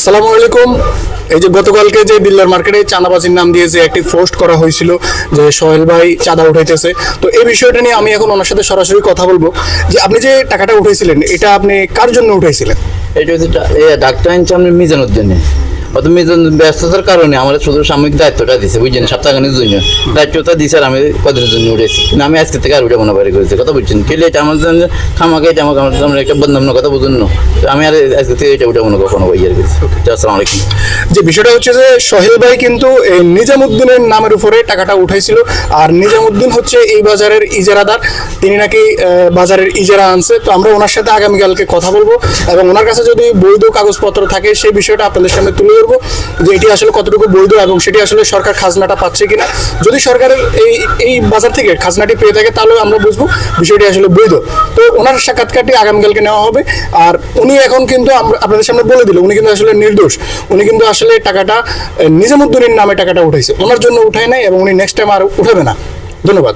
আসসালামু আলাইকুম। এই যে গতকালকে যে বিল্লার মার্কেটে চাঁদাবাজির নাম দিয়ে যে একটি পোস্ট করা হয়েছিল যে সোহেল ভাই চাঁদা উঠাইতেছে, তো এই বিষয়টা নিয়ে আমি এখন ওনার সাথে সরাসরি কথা বলব। যে আপনি যে টাকাটা উঠাইছিলেন, এটা আপনি কার জন্য উঠাইছিলেন? এটা হচ্ছে ডাক্তার আনছে আমি মিজান ব্যস্ততার কারণে আমার শুধু সাময়িক দায়িত্বটা দিছে, বুঝছেন? সপ্তাহখানের জন্য। দায়িত্বটা দিছে আর আমি কদিনের জন্য উঠেছি। না আমি আজকে থেকে আর উঠে মনে বাড়ি করেছি কথা বুঝছেন? কেলে এটা আমার জন্য খামাকে এটা আমার জন্য একটা বদনাম কথা বুঝুন আমি আর আজকে থেকে এটা উঠে মনে কখনো বই করেছি কি। আসসালামু আলাইকুম। যে বিষয়টা হচ্ছে যে সোহেল ভাই কিন্তু এই নিজামুদ্দিনের নামের উপরে টাকাটা উঠাইছিল। আর নিজামুদ্দিন হচ্ছে এই বাজারের ইজারাদার। তিনি নাকি বাজারের ইজারা আনছে। তো আমরা ওনার সাথে আগামীকালকে কথা বলব এবং ওনার কাছে যদি বৈধ কাগজপত্র থাকে, সেই বিষয়টা আপনাদের সামনে তুলে ধরবো যে এটি আসলে কতটুকু বৈধ এবং সেটি আসলে সরকার খাজনাটা পাচ্ছে কিনা। যদি সরকারের এই এই বাজার থেকে খাজনাটি পেয়ে থাকে, তাহলে আমরা বুঝব বিষয়টি আসলে বৈধ। তো ওনার সাক্ষাৎকারটি আগামীকালকে নেওয়া হবে। আর উনি এখন কিন্তু আপনাদের সামনে বলে দিল, উনি কিন্তু আসলে নির্দোষ। উনি কিন্তু আসলে টাকাটা নিজামুদ্দিনের নামে টাকাটা উঠাইছে। ওনার জন্য উঠায় নাই এবং উনি নেক্সট টাইম আর উঠাবে না। ধন্যবাদ।